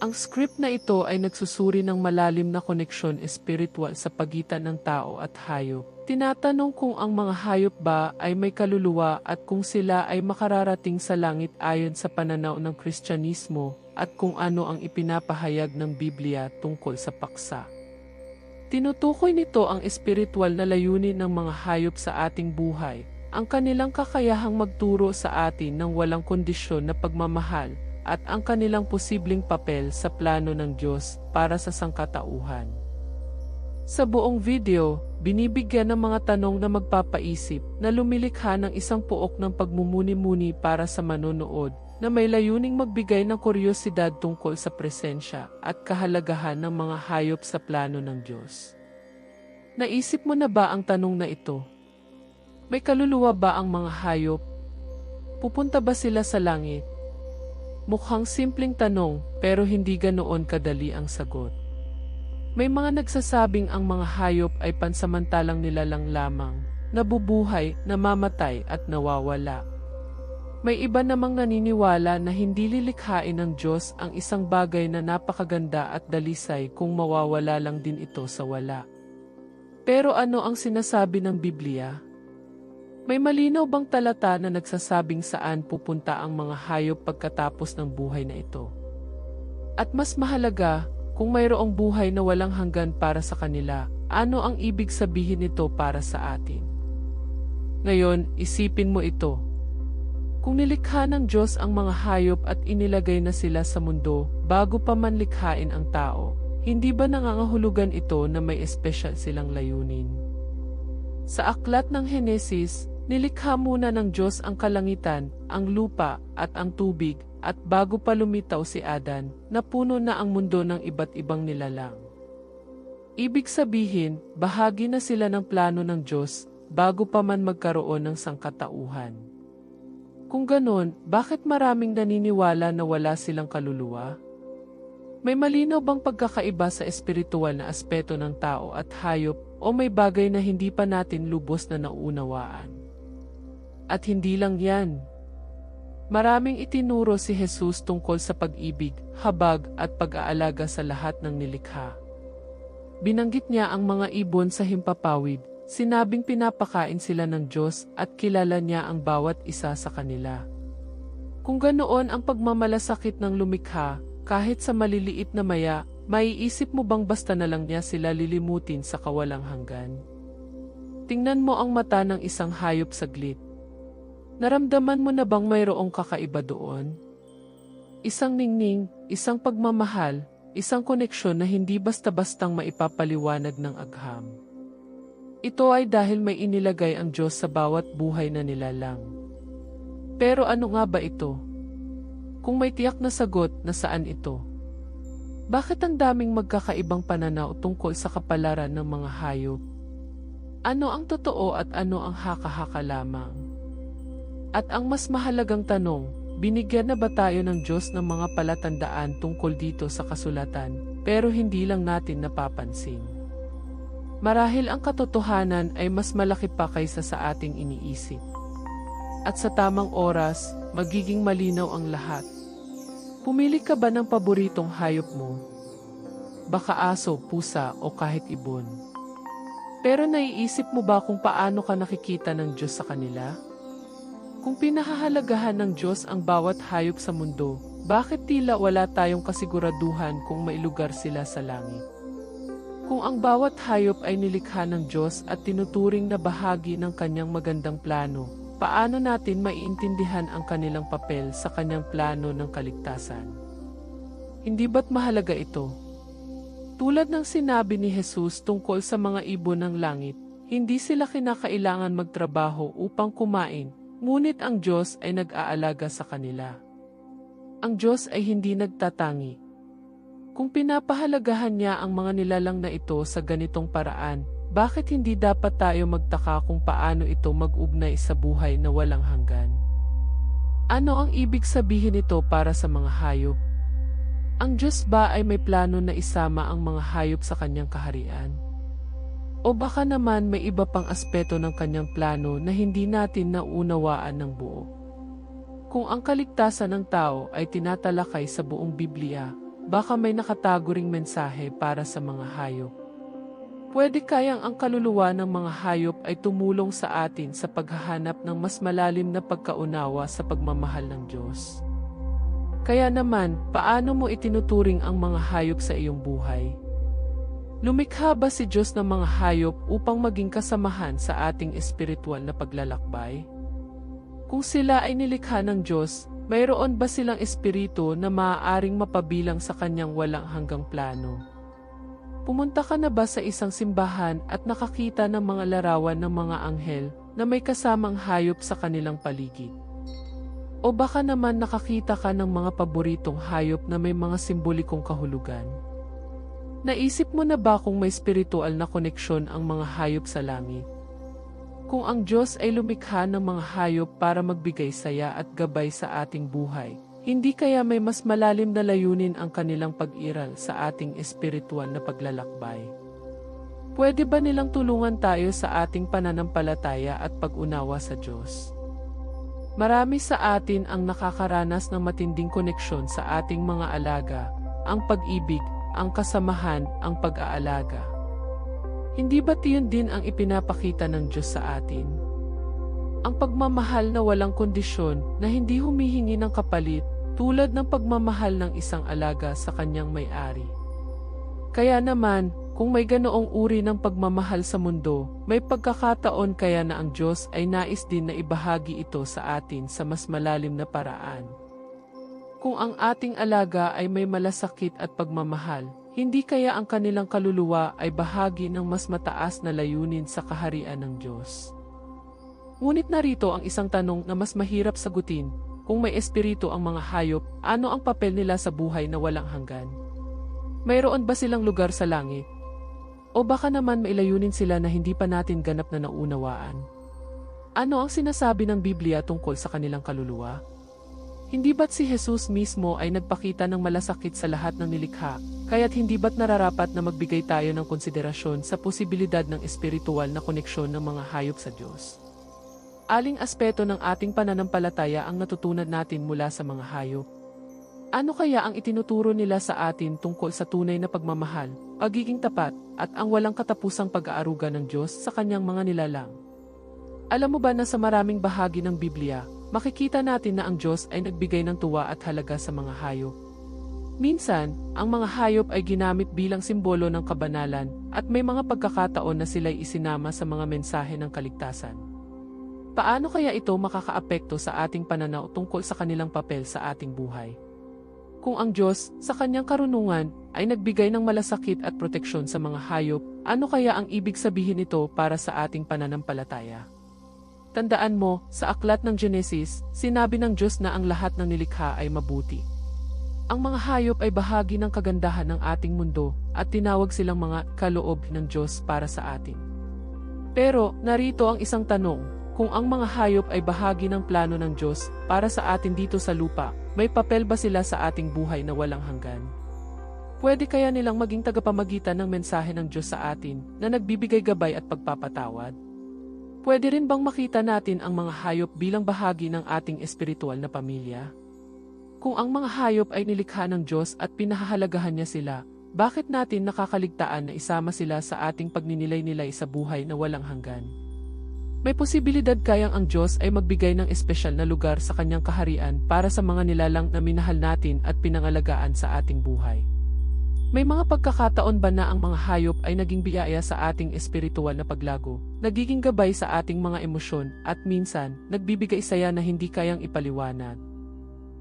Ang script na ito ay nagsusuri ng malalim na koneksyon espiritual sa pagitan ng tao at hayop. Tinatanong kung ang mga hayop ba ay may kaluluwa at kung sila ay makararating sa langit ayon sa pananaw ng Kristyanismo at kung ano ang ipinapahayag ng Biblia tungkol sa paksa. Tinutukoy nito ang espiritual na layunin ng mga hayop sa ating buhay, ang kanilang kakayahang magturo sa atin ng walang kondisyon na pagmamahal, at ang kanilang posibleng papel sa plano ng Diyos para sa sangkatauhan. Sa buong video, binibigyan ng mga tanong na magpapaisip na lumilikha ng isang puok ng pagmumuni-muni para sa manonood na may layuning magbigay ng kuryosidad tungkol sa presensya at kahalagahan ng mga hayop sa plano ng Diyos. Naisip mo na ba ang tanong na ito? May kaluluwa ba ang mga hayop? Pupunta ba sila sa langit? Mukhang simpleng tanong pero hindi ganoon kadali ang sagot. May mga nagsasabing ang mga hayop ay pansamantalang nilalang lamang, nabubuhay, namamatay at nawawala. May iba namang naniniwala na hindi lilikhain ng Diyos ang isang bagay na napakaganda at dalisay kung mawawala lang din ito sa wala. Pero ano ang sinasabi ng Biblia? May malinaw bang talata na nagsasabing saan pupunta ang mga hayop pagkatapos ng buhay na ito? At mas mahalaga, kung mayroong buhay na walang hanggan para sa kanila, ano ang ibig sabihin nito para sa atin? Ngayon, isipin mo ito. Kung nilikha ng Diyos ang mga hayop at inilagay na sila sa mundo bago pa man likhain ang tao, hindi ba nangangahulugan ito na may espesyal silang layunin? Sa aklat ng Henesis, nilikha muna ng Diyos ang kalangitan, ang lupa, at ang tubig, at bago pa lumitaw si Adan, napuno na ang mundo ng iba't ibang nilalang. Ibig sabihin, bahagi na sila ng plano ng Diyos bago pa man magkaroon ng sangkatauhan. Kung ganon, bakit maraming naniniwala na wala silang kaluluwa? May malinaw bang pagkakaiba sa espiritual na aspeto ng tao at hayop o may bagay na hindi pa natin lubos na nauunawaan? At hindi lang yan. Maraming itinuro si Jesus tungkol sa pag-ibig, habag at pag-aalaga sa lahat ng nilikha. Binanggit niya ang mga ibon sa himpapawid, Sinabing pinapakain sila ng Diyos at kilala niya ang bawat isa sa kanila. Kung ganoon ang pagmamalasakit ng lumikha, kahit sa maliliit na maya, maiisip mo bang basta na lang niya sila lilimutin sa kawalang hanggan? Tingnan mo ang mata ng isang hayop saglit. Naramdaman mo na bang mayroong kakaiba doon? Isang ningning, isang pagmamahal, isang koneksyon na hindi basta-bastang maipapaliwanag ng agham. Ito ay dahil may inilagay ang Diyos sa bawat buhay na nilalang. Pero ano nga ba ito? Kung may tiyak na sagot na saan ito? Bakit ang daming magkakaibang pananaw tungkol sa kapalaran ng mga hayop? Ano ang totoo at ano ang haka-haka lamang? At ang mas mahalagang tanong, binigyan na ba tayo ng Diyos ng mga palatandaan tungkol dito sa kasulatan, pero hindi lang natin napapansin? Marahil ang katotohanan ay mas malaki pa kaysa sa ating iniisip. At sa tamang oras, magiging malinaw ang lahat. Pumili ka ba ng paboritong hayop mo? Baka aso, pusa o kahit ibon. Pero naiisip mo ba kung paano ka nakikita ng Diyos sa kanila? Kung pinahahalagahan ng Diyos ang bawat hayop sa mundo, bakit tila wala tayong kasiguraduhan kung mailugar sila sa langit? Kung ang bawat hayop ay nilikha ng Diyos at tinuturing na bahagi ng kanyang magandang plano, paano natin maiintindihan ang kanilang papel sa kanyang plano ng kaligtasan? Hindi ba't mahalaga ito? Tulad ng sinabi ni Jesus tungkol sa mga ibon ng langit, hindi sila kinakailangan magtrabaho upang kumain, ngunit ang Diyos ay nag-aalaga sa kanila. Ang Diyos ay hindi nagtatangi, kung pinapahalagahan niya ang mga nilalang na ito sa ganitong paraan, bakit hindi dapat tayo magtaka kung paano ito mag-ugnay sa buhay na walang hanggan? Ano ang ibig sabihin nito para sa mga hayop? Ang Diyos ba ay may plano na isama ang mga hayop sa kanyang kaharian? O baka naman may iba pang aspeto ng kanyang plano na hindi natin naunawaan ng buo? Kung ang kaligtasan ng tao ay tinatalakay sa buong Biblia, baka may nakatago ring mensahe para sa mga hayop. Pwede kayang ang kaluluwa ng mga hayop ay tumulong sa atin sa paghahanap ng mas malalim na pagkaunawa sa pagmamahal ng Diyos. Kaya naman, paano mo itinuturing ang mga hayop sa iyong buhay? Lumikha ba si Diyos ng mga hayop upang maging kasamahan sa ating espiritual na paglalakbay? Kung sila ay nilikha ng Diyos, mayroon ba silang espiritu na maaaring mapabilang sa kanyang walang hanggang plano? Pumunta ka na ba sa isang simbahan at nakakita ng mga larawan ng mga anghel na may kasamang hayop sa kanilang paligid? O baka naman nakakita ka ng mga paboritong hayop na may mga simbolikong kahulugan? Naisip mo na ba kung may spiritual na koneksyon ang mga hayop sa langit? Kung ang Diyos ay lumikha ng mga hayop para magbigay saya at gabay sa ating buhay, hindi kaya may mas malalim na layunin ang kanilang pag-iral sa ating espiritual na paglalakbay? Pwede ba nilang tulungan tayo sa ating pananampalataya at pag-unawa sa Diyos? Marami sa atin ang nakakaranas ng matinding koneksyon sa ating mga alaga, ang pag-ibig, ang kasamahan, ang pag-aalaga. Hindi ba tiyon din ang ipinapakita ng Diyos sa atin? Ang pagmamahal na walang kondisyon na hindi humihingi ng kapalit tulad ng pagmamahal ng isang alaga sa kanyang may-ari. Kaya naman, kung may ganoong uri ng pagmamahal sa mundo, may pagkakataon kaya na ang Diyos ay nais din na ibahagi ito sa atin sa mas malalim na paraan. Kung ang ating alaga ay may malasakit at pagmamahal, hindi kaya ang kanilang kaluluwa ay bahagi ng mas mataas na layunin sa kaharian ng Diyos. Ngunit narito ang isang tanong na mas mahirap sagutin, kung may espiritu ang mga hayop, ano ang papel nila sa buhay na walang hanggan? Mayroon ba silang lugar sa langit? O baka naman mailayunin sila na hindi pa natin ganap na naunawaan? Ano ang sinasabi ng Biblia tungkol sa kanilang kaluluwa? Hindi ba't si Jesus mismo ay nagpakita ng malasakit sa lahat ng nilikha, kaya't hindi ba't nararapat na magbigay tayo ng konsiderasyon sa posibilidad ng espiritual na koneksyon ng mga hayop sa Diyos? Aling aspeto ng ating pananampalataya ang natutunan natin mula sa mga hayop? Ano kaya ang itinuturo nila sa atin tungkol sa tunay na pagmamahal, pagiging tapat, at ang walang katapusang pag-aaruga ng Diyos sa kanyang mga nilalang? Alam mo ba na sa maraming bahagi ng Biblia, makikita natin na ang Diyos ay nagbigay ng tuwa at halaga sa mga hayop? Minsan, ang mga hayop ay ginamit bilang simbolo ng kabanalan at may mga pagkakataon na sila'y isinama sa mga mensahe ng kaligtasan. Paano kaya ito makakaapekto sa ating pananaw tungkol sa kanilang papel sa ating buhay? Kung ang Diyos, sa kanyang karunungan, ay nagbigay ng malasakit at proteksyon sa mga hayop, ano kaya ang ibig sabihin nito para sa ating pananampalataya? Tandaan mo, sa aklat ng Genesis, sinabi ng Diyos na ang lahat ng nilikha ay mabuti. Ang mga hayop ay bahagi ng kagandahan ng ating mundo at tinawag silang mga kaloob ng Diyos para sa atin. Pero, narito ang isang tanong, kung ang mga hayop ay bahagi ng plano ng Diyos para sa atin dito sa lupa, may papel ba sila sa ating buhay na walang hanggan? Pwede kaya nilang maging tagapamagitan ng mensahe ng Diyos sa atin na nagbibigay gabay at pagpapatawad? Pwede rin bang makita natin ang mga hayop bilang bahagi ng ating espiritual na pamilya? Kung ang mga hayop ay nilikha ng Diyos at pinahahalagahan niya sila, bakit natin nakakaligtaan na isama sila sa ating pagninilay-nilay sa buhay na walang hanggan? May posibilidad kayang ang Diyos ay magbigay ng espesyal na lugar sa kanyang kaharian para sa mga nilalang na minahal natin at pinangalagaan sa ating buhay. May mga pagkakataon ba na ang mga hayop ay naging biyaya sa ating espiritual na paglago, nagiging gabay sa ating mga emosyon at minsan, nagbibigay saya na hindi kayang ipaliwanag?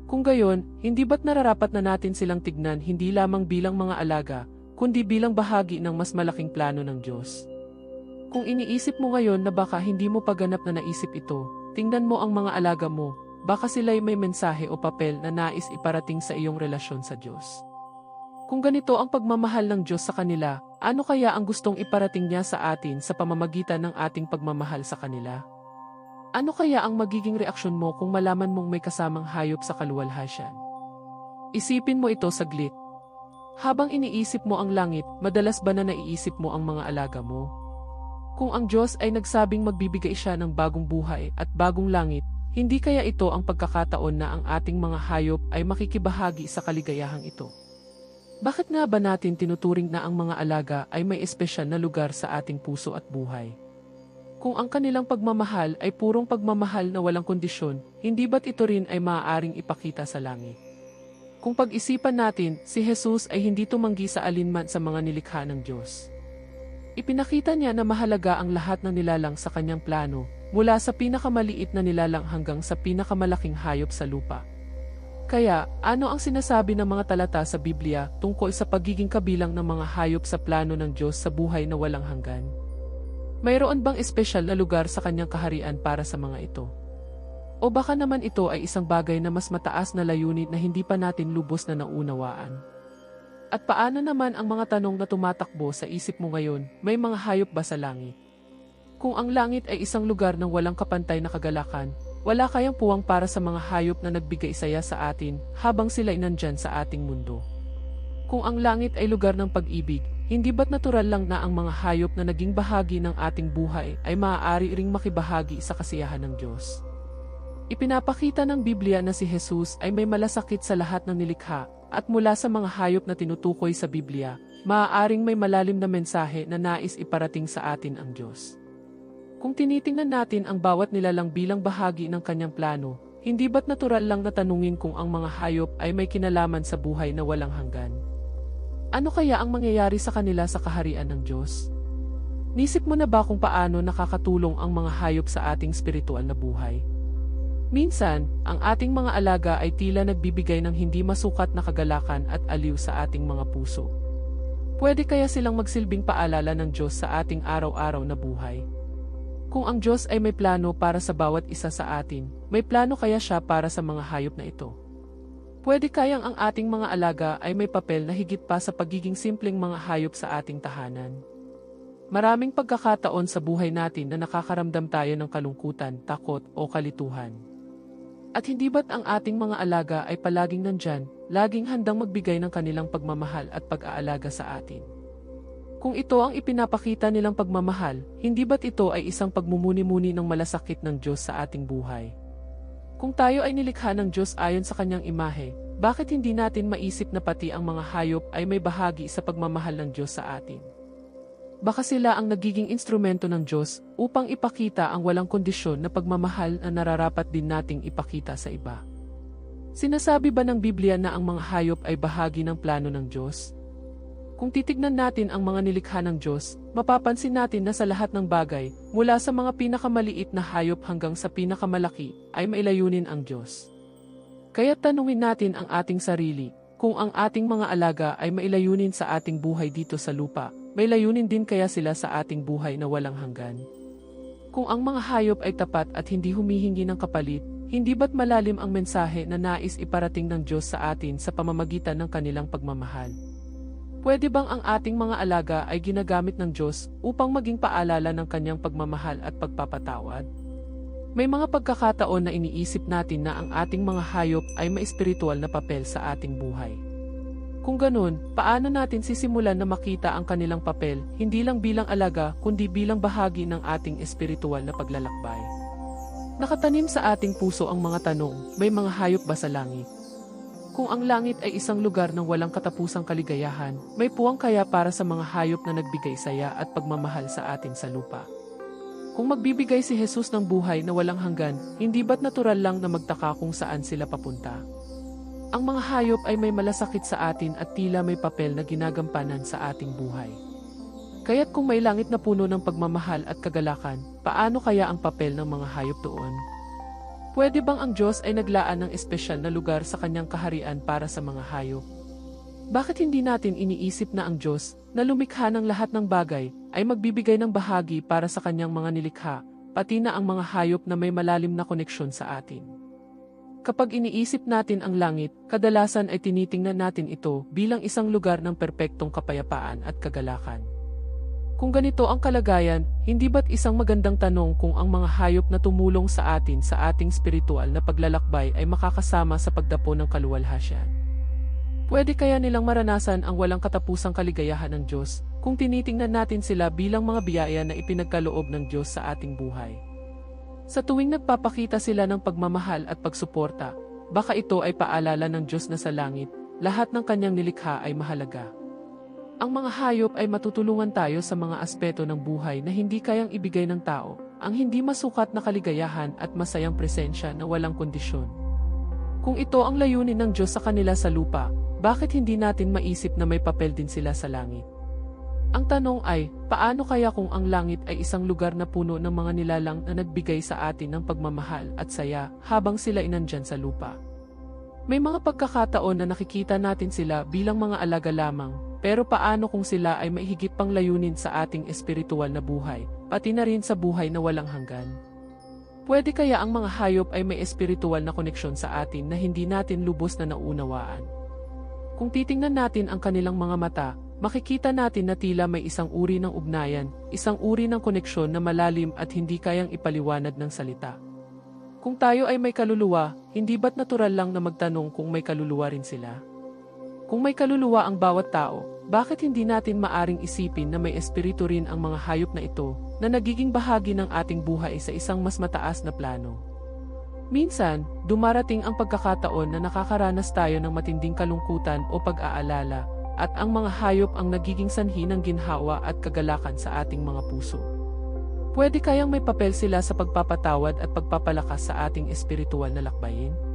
Kung gayon, hindi ba't nararapat na natin silang tignan hindi lamang bilang mga alaga, kundi bilang bahagi ng mas malaking plano ng Diyos? Kung iniisip mo ngayon na baka hindi mo paganap na naisip ito, tingnan mo ang mga alaga mo, baka sila'y may mensahe o papel na nais iparating sa iyong relasyon sa Diyos. Kung ganito ang pagmamahal ng Diyos sa kanila, ano kaya ang gustong iparating niya sa atin sa pamamagitan ng ating pagmamahal sa kanila? Ano kaya ang magiging reaksyon mo kung malaman mong may kasamang hayop sa kaluwalhasyan? Isipin mo ito saglit. Habang iniisip mo ang langit, madalas ba na naiisip mo ang mga alaga mo? Kung ang Diyos ay nagsabing magbibigay siya ng bagong buhay at bagong langit, hindi kaya ito ang pagkakataon na ang ating mga hayop ay makikibahagi sa kaligayahang ito. Bakit nga ba natin tinuturing na ang mga alaga ay may espesyal na lugar sa ating puso at buhay? Kung ang kanilang pagmamahal ay purong pagmamahal na walang kondisyon, hindi ba't ito rin ay maaaring ipakita sa langit? Kung pag-isipan natin, si Jesus ay hindi tumanggi sa alinman sa mga nilikha ng Diyos. Ipinakita niya na mahalaga ang lahat ng nilalang sa kanyang plano, mula sa pinakamaliit na nilalang hanggang sa pinakamalaking hayop sa lupa. Kaya, ano ang sinasabi ng mga talata sa Biblia tungkol sa pagiging kabilang ng mga hayop sa plano ng Diyos sa buhay na walang hanggan? Mayroon bang espesyal na lugar sa kanyang kaharian para sa mga ito? O baka naman ito ay isang bagay na mas mataas na layunin na hindi pa natin lubos na naunawaan? At paano naman ang mga tanong na tumatakbo sa isip mo ngayon, may mga hayop ba sa langit? Kung ang langit ay isang lugar ng walang kapantay na kagalakan, wala kayang puwang para sa mga hayop na nagbigay saya sa atin habang sila nandyan sa ating mundo. Kung ang langit ay lugar ng pag-ibig, hindi ba't natural lang na ang mga hayop na naging bahagi ng ating buhay ay maaari ring makibahagi sa kasiyahan ng Diyos? Ipinapakita ng Biblia na si Jesus ay may malasakit sa lahat ng nilikha at mula sa mga hayop na tinutukoy sa Biblia, maaaring may malalim na mensahe na nais iparating sa atin ang Diyos. Kung tinitingnan natin ang bawat nilalang bilang bahagi ng kanyang plano, hindi ba't natural lang na tanungin kung ang mga hayop ay may kinalaman sa buhay na walang hanggan? Ano kaya ang mangyayari sa kanila sa kaharian ng Diyos? Nisip mo na ba kung paano nakakatulong ang mga hayop sa ating spiritual na buhay? Minsan, ang ating mga alaga ay tila nagbibigay ng hindi masukat na kagalakan at aliw sa ating mga puso. Pwede kaya silang magsilbing paalala ng Diyos sa ating araw-araw na buhay? Kung ang Diyos ay may plano para sa bawat isa sa atin, may plano kaya siya para sa mga hayop na ito. Pwede kayang ang ating mga alaga ay may papel na higit pa sa pagiging simpleng mga hayop sa ating tahanan. Maraming pagkakataon sa buhay natin na nakakaramdam tayo ng kalungkutan, takot o kalituhan. At hindi ba't ang ating mga alaga ay palaging nandyan, laging handang magbigay ng kanilang pagmamahal at pag-aalaga sa atin? Kung ito ang ipinapakita nilang pagmamahal, hindi ba't ito ay isang pagmumuni-muni ng malasakit ng Diyos sa ating buhay? Kung tayo ay nilikha ng Diyos ayon sa kanyang imahe, bakit hindi natin maisip na pati ang mga hayop ay may bahagi sa pagmamahal ng Diyos sa atin? Baka sila ang nagiging instrumento ng Diyos upang ipakita ang walang kondisyon na pagmamahal na nararapat din nating ipakita sa iba. Sinasabi ba ng Biblia na ang mga hayop ay bahagi ng plano ng Diyos? Kung titignan natin ang mga nilikha ng Diyos, mapapansin natin na sa lahat ng bagay, mula sa mga pinakamaliit na hayop hanggang sa pinakamalaki, ay mailayunin ang Diyos. Kaya tanungin natin ang ating sarili, kung ang ating mga alaga ay mailayunin sa ating buhay dito sa lupa, may layunin din kaya sila sa ating buhay na walang hanggan? Kung ang mga hayop ay tapat at hindi humihingi ng kapalit, hindi ba't malalim ang mensahe na nais iparating ng Diyos sa atin sa pamamagitan ng kanilang pagmamahal? Pwede bang ang ating mga alaga ay ginagamit ng Diyos upang maging paalala ng kanyang pagmamahal at pagpapatawad? May mga pagkakataon na iniisip natin na ang ating mga hayop ay may espiritual na papel sa ating buhay. Kung ganun, paano natin sisimulan na makita ang kanilang papel hindi lang bilang alaga kundi bilang bahagi ng ating espiritual na paglalakbay? Nakatanim sa ating puso ang mga tanong, may mga hayop ba sa langit? Kung ang langit ay isang lugar ng walang katapusang kaligayahan, may puwang kaya para sa mga hayop na nagbigay saya at pagmamahal sa atin sa lupa. Kung magbibigay si Jesus ng buhay na walang hanggan, hindi ba't natural lang na magtaka kung saan sila papunta? Ang mga hayop ay may malasakit sa atin at tila may papel na ginagampanan sa ating buhay. Kaya't kung may langit na puno ng pagmamahal at kagalakan, paano kaya ang papel ng mga hayop doon? Pwede bang ang Diyos ay naglaan ng espesyal na lugar sa kanyang kaharian para sa mga hayop? Bakit hindi natin iniisip na ang Diyos, na lumikha ng lahat ng bagay, ay magbibigay ng bahagi para sa kanyang mga nilikha, pati na ang mga hayop na may malalim na koneksyon sa atin? Kapag iniisip natin ang langit, kadalasan ay tinitingnan natin ito bilang isang lugar ng perpektong kapayapaan at kagalakan. Kung ganito ang kalagayan, hindi ba't isang magandang tanong kung ang mga hayop na tumulong sa atin sa ating spiritual na paglalakbay ay makakasama sa pagdapo ng kaluwalhasyan? Pwede kaya nilang maranasan ang walang katapusang kaligayahan ng Diyos kung tinitingnan natin sila bilang mga biyaya na ipinagkaloob ng Diyos sa ating buhay. Sa tuwing nagpapakita sila ng pagmamahal at pagsuporta, baka ito ay paalala ng Diyos na sa langit, lahat ng kanyang nilikha ay mahalaga. Ang mga hayop ay matutulungan tayo sa mga aspeto ng buhay na hindi kayang ibigay ng tao, ang hindi masukat na kaligayahan at masayang presensya na walang kondisyon. Kung ito ang layunin ng Diyos sa kanila sa lupa, bakit hindi natin maisip na may papel din sila sa langit? Ang tanong ay, paano kaya kung ang langit ay isang lugar na puno ng mga nilalang na nagbigay sa atin ng pagmamahal at saya habang sila inandyan sa lupa? May mga pagkakataon na nakikita natin sila bilang mga alaga lamang, pero paano kung sila ay may higit pang layunin sa ating espiritual na buhay, pati na rin sa buhay na walang hanggan? Pwede kaya ang mga hayop ay may espiritual na koneksyon sa atin na hindi natin lubos na naunawaan? Kung titingnan natin ang kanilang mga mata, makikita natin na tila may isang uri ng ugnayan, isang uri ng koneksyon na malalim at hindi kayang ipaliwanag ng salita. Kung tayo ay may kaluluwa, hindi ba't natural lang na magtanong kung may kaluluwa rin sila? Kung may kaluluwa ang bawat tao, bakit hindi natin maaring isipin na may espiritu rin ang mga hayop na ito na nagiging bahagi ng ating buhay sa isang mas mataas na plano? Minsan, dumarating ang pagkakataon na nakakaranas tayo ng matinding kalungkutan o pag-aalala, at ang mga hayop ang nagiging sanhi ng ginhawa at kagalakan sa ating mga puso. Pwede kayang may papel sila sa pagpapatawad at pagpapalakas sa ating espiritual na lakbayin?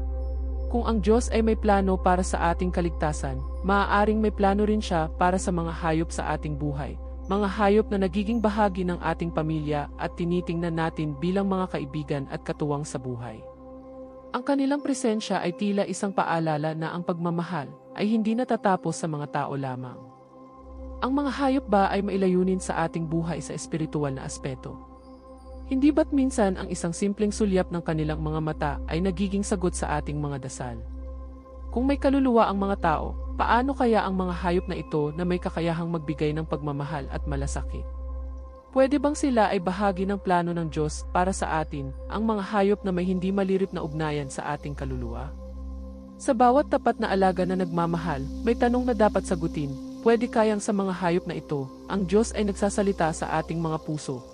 Kung ang Diyos ay may plano para sa ating kaligtasan, maaaring may plano rin siya para sa mga hayop sa ating buhay, mga hayop na nagiging bahagi ng ating pamilya at tinitingnan natin bilang mga kaibigan at katuwang sa buhay. Ang kanilang presensya ay tila isang paalala na ang pagmamahal ay hindi natatapos sa mga tao lamang. Ang mga hayop ba ay mailayunin sa ating buhay sa espiritual na aspeto? Hindi ba't minsan ang isang simpleng sulyap ng kanilang mga mata ay nagiging sagot sa ating mga dasal? Kung may kaluluwa ang mga tao, paano kaya ang mga hayop na ito na may kakayahang magbigay ng pagmamahal at malasakit? Pwede bang sila ay bahagi ng plano ng Diyos para sa atin, ang mga hayop na may hindi malirip na ugnayan sa ating kaluluwa? Sa bawat tapat na alaga na nagmamahal, may tanong na dapat sagutin, pwede kayang sa mga hayop na ito, ang Diyos ay nagsasalita sa ating mga puso,